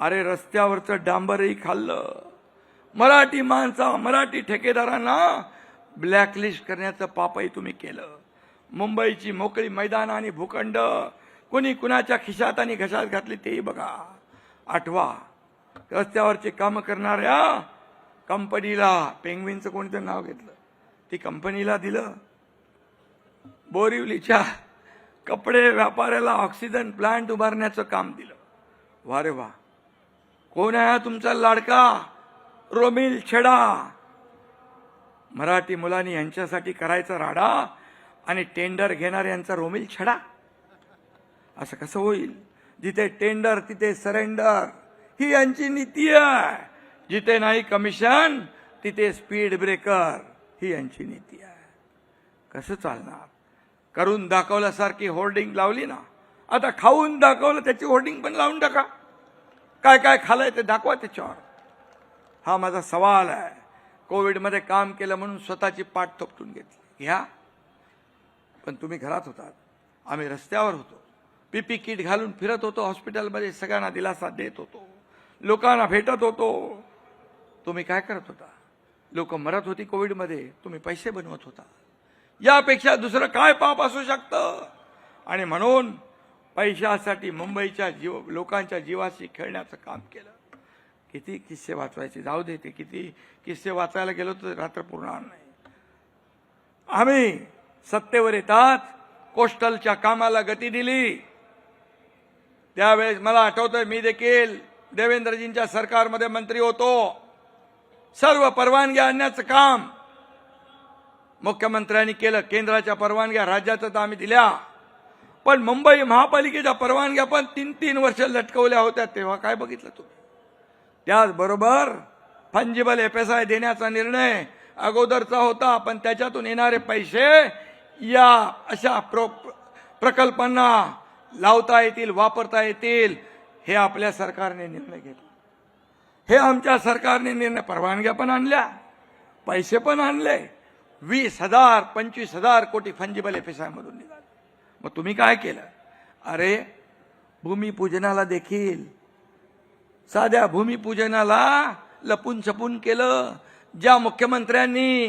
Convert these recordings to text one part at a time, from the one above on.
अरे रस्त्यावरचं डांबरही खाल्लं. मराठी माणसा मराठी ठेकेदारांना ब्लॅकलिस्ट करण्याचं पापही तुम्ही केलं. मुंबईची मोकळी मैदान आणि भूखंड कुणी कुणाच्या खिशात आणि घशात घातली तेही बघा. आठवा रस्त्यावरचे काम करणाऱ्या कंपनीला पेंगविनचं कोणतं नाव घेतलं. ती कंपनीला दिलं. बोरिवलीच्या कपडे व्यापाऱ्याला ऑक्सिजन प्लांट उभारण्याचं काम दिलं. वा रे वा. कोण आहे तुमचा लाडका? रोमिल छेडा. मराठी मुलांनी यांच्यासाठी करायचा राडा आणि टेंडर घेणार यांचा रोमिल छडा. असं कसं होईल? जिथे टेंडर तिथे सरेंडर. ही यांची नीती आहे. जिथे नाही कमिशन तिथे स्पीड ब्रेकर. ही यांची नीती आहे. कसं चालणार? करून दाखवल्यासारखी होर्डिंग लावली ना. आता खाऊन दाखवलं त्याची होर्डिंग पण लावून टाका. काय काय खालंय ते दाखवा त्याच्यावर. हा माझा सवाल आहे. कोविडमध्ये काम केलं म्हणून स्वतःची पाठ थोपटून घेतली. घ्या. पण तुम्ही घरात होतात. आम्ही रस्त्यावर होतो. पीपी किट घालून फिरत होतो. हॉस्पिटलमध्ये सगळ्यांना दिलासा देत होतो. लोकांना भेटत होतो. तुम्ही काय करत होता? लोक मरत होती कोविडमध्ये. तुम्ही पैसे बनवत होता. यापेक्षा दुसरं काय पाप असू शकतं? आणि म्हणून पैशासाठी मुंबईच्या जीव लोकांच्या जीवाशी खेळण्याचं काम केलं. किती किस्से वाचवायचे? जाऊ दे ते किती किस्से वाचायला गेलो तर रात्र पुरणार नाही. आम्ही सत्तेवर येतात कोस्टलच्या कामाला गती दिली. त्यावेळेस मला आठवतंय मी देखील देवेंद्रजींच्या सरकारमध्ये मंत्री होतो. सर्व परवानग्या आणण्याचं काम मुख्यमंत्र्यांनी केलं केंद्राच्या परवानग्या राज्याचं तर आम्ही दिल्या. पण मुंबई महापालिकेच्या परवानग्या पण तीन तीन वर्ष लटकवल्या होत्या. तेव्हा काय बघितलं तुम्ही? त्याचबरोबर फंजिबल एफ एस आय देण्याचा निर्णय अगोदरचा होता पण त्याच्यातून येणारे पैसे या अशा प्रो प्रकल्पांना लावता येतील वापरता येतील हे आपल्या सरकारने निर्णय घेतला. हे आमच्या सरकारने निर्णय परवानग्या पण आणल्या पैसे पण आणले. वीस हजार पंचवीस हजार कोटी फंजिबल एफ एस आयमधून निघाले. मग तुम्ही काय केलं? अरे भूमिपूजनाला देखील साध्या भूमिपूजनाला लपून छपून केलं. ज्या मुख्यमंत्र्यांनी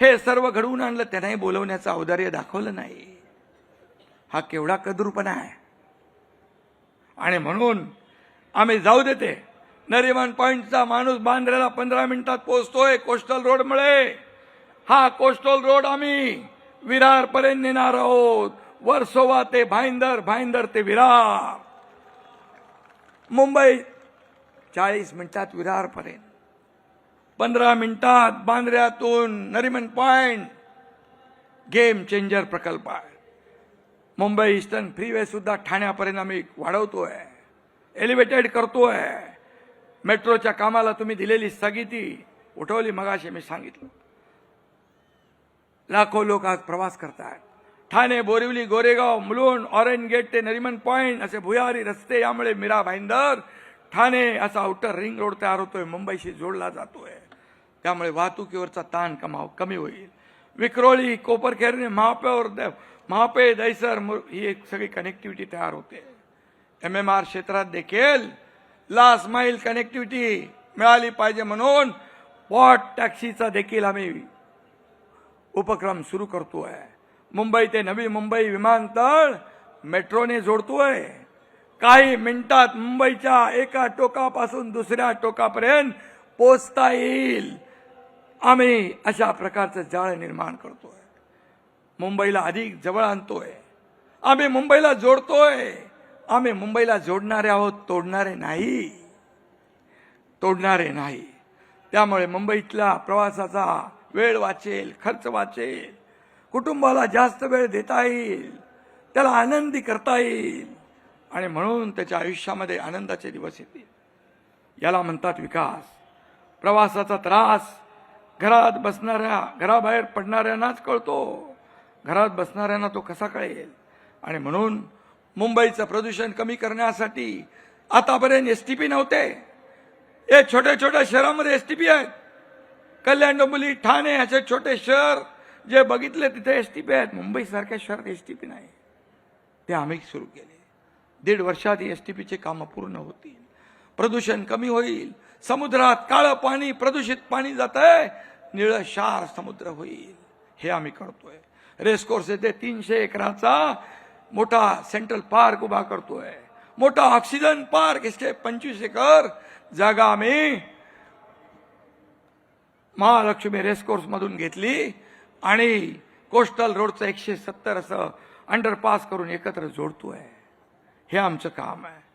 हे सर्व घडवून आणलं त्यांनाही बोलवण्याचं औदार्य दाखवलं नाही. हा केवढा कदरूपणा आहे. आणि म्हणून आम्ही जाऊ देते. नरिमन पॉईंटचा माणूस बांद्र्याला पंधरा मिनिटात पोहोचतोय कोस्टल रोडमुळे. हा कोस्टल रोड आम्ही विरारपर्यंत नेणार आहोत. वर्सोवा ते भाईंदर भाईंदर ते विरार. मुंबई चाळीस मिनिटात विरार पर्यंत पंधरा मिनिटात बांद्र्यातून नरिमन पॉइंट. गेम चेंजर प्रकल्प आहे. मुंबई ईस्टर्न फ्रीवे सुद्धा ठाण्यापर्यंत आम्ही वाढवतोय. एलिव्हेटेड करतोय. मेट्रोच्या कामाला तुम्ही दिलेली स्थगिती उठवली मगाशी मी सांगितलं. लाखो लोक आज प्रवास करतात ठाणे बोरिवली गोरेगाव मुलुंड ऑरेंज गेट ते नरिमन पॉइंट असे भुयारी रस्ते यामुळे मीरा भाईंदर ठाणे असा आउटर रिंग रोड तयार होतोय मुंबईशी जोडला जातोय. त्यामुळे वाहतुकीवरचा ताण कमाव कमी होईल. विक्रोळी कोपरखेरणे महापेवर महापे दैसर ही एक सगळी कनेक्टिव्हिटी तयार होते. एम एम आर क्षेत्रात देखील लास्ट माईल कनेक्टिव्हिटी मिळाली पाहिजे म्हणून वॉट टॅक्सीचा देखील आम्ही उपक्रम सुरू करतो आहे मुंबई ते नवी मुंबई विमानतळ मेट्रोने जोडतोय. काही मिनिटात मुंबईच्या एका टोकापासून दुसऱ्या टोकापर्यंत पोचता येईल. आम्ही अशा प्रकारचं जाळ निर्माण करतोय. मुंबईला अधिक जवळ आणतोय. आम्ही मुंबईला जोडतोय. आम्ही मुंबईला जोडणारे आहोत तोडणारे नाही. तोडणारे नाही. त्यामुळे मुंबईतला प्रवासाचा वेळ वाचेल खर्च वाचेल. कुटुंबाला जास्त वेळ देता येईल. त्याला आनंदी करता येईल. आणि म्हणून त्याच्या आयुष्यामध्ये आनंदाचे दिवस येतील. याला म्हणतात विकास. प्रवासाचा त्रास घरात बसणाऱ्या घराबाहेर पडणाऱ्यांनाच कळतो. घरात बसणाऱ्यांना तो कसा कळेल? आणि म्हणून मुंबईचं प्रदूषण कमी करण्यासाठी आतापर्यंत एस टी पी नव्हते. हे छोट्या छोट्या शहरामध्ये एस टी पी आहेत. कल्याण डोंबिवली ठाणे असे छोटे शहर जे बघितले तिथे एस टी पी आहेत. मुंबईसारख्या शहरात एस टी पी नाही. ते आम्ही सुरू केले. दीड वर्षात एस टी पीचे कामं पूर्ण होतील. प्रदूषण कमी होईल. समुद्रात काळं पाणी प्रदूषित पाणी जात आहे निळं शार समुद्र होईल. हे आम्ही करतोय. रेसकोर्स येथे तीनशे एकराचा मोठा सेंट्रल पार्क उभा करतोय. मोठा ऑक्सिजन पार्क इसके पंचवीस एकर जागा आम्ही महालक्ष्मी रेसकोर्स मधून घेतली. आणि कोस्टल रोडचं एकशे सत्तर असं अंडरपास करून एकत्र जोडतो आहे हे आमचं काम आहे.